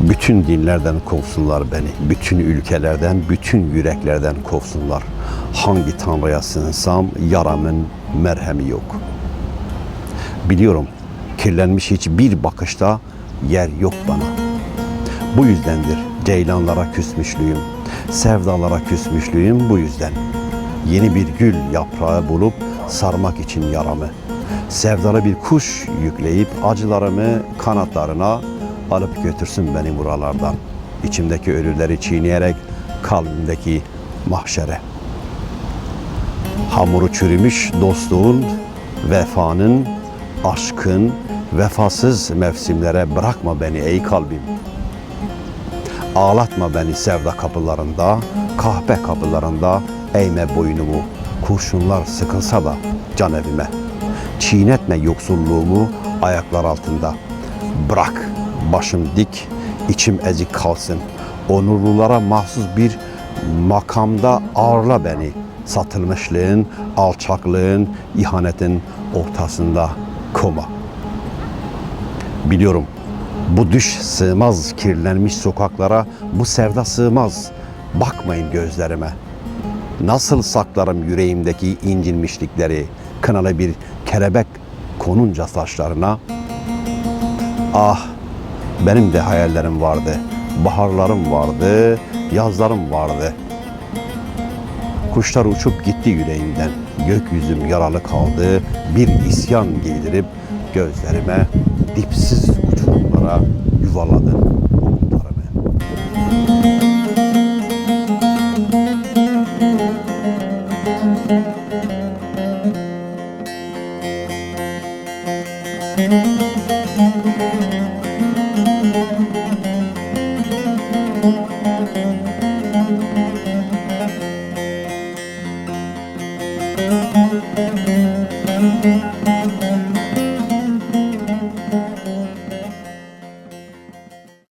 Bütün dinlerden kovsunlar beni. Bütün ülkelerden, bütün yüreklerden kovsunlar. Hangi tanrıya sığınsam yaramın merhemi yok. Biliyorum kirlenmiş hiçbir bakışta yer yok bana. Bu yüzdendir ceylanlara küsmüşlüğüm, sevdalara küsmüşlüğüm bu yüzden. Yeni bir gül yaprağı bulup sarmak için yaramı. Sevdalı bir kuş yükleyip acılarımı kanatlarına alıp götürsün beni buralardan. İçimdeki ölüleri çiğneyerek kalbimdeki mahşere. Hamuru çürümüş dostluğun, vefanın, aşkın, vefasız mevsimlere bırakma beni ey kalbim. Ağlatma beni sevda kapılarında, kahpe kapılarında eğme boynumu. Kurşunlar sıkılsa da can evime. Çiğnetme yoksulluğumu ayaklar altında. Bırak başım dik, içim ezik kalsın. Onurlulara mahsus bir makamda ağırla beni. Satılmışlığın, alçaklığın, ihanetin ortasında koma. Biliyorum bu düş sığmaz kirlenmiş sokaklara, bu sevda sığmaz. Bakmayın gözlerime. Nasıl saklarım yüreğimdeki incinmişlikleri, kınalı bir kelebek konunca saçlarına. Ah, benim de hayallerim vardı, baharlarım vardı, yazlarım vardı. Kuşlar uçup gitti yüreğimden, gökyüzüm yaralı kaldı, bir isyan giydirip gözlerime dipsiz uçurumlara yuvaladın umutlarımı. Müzik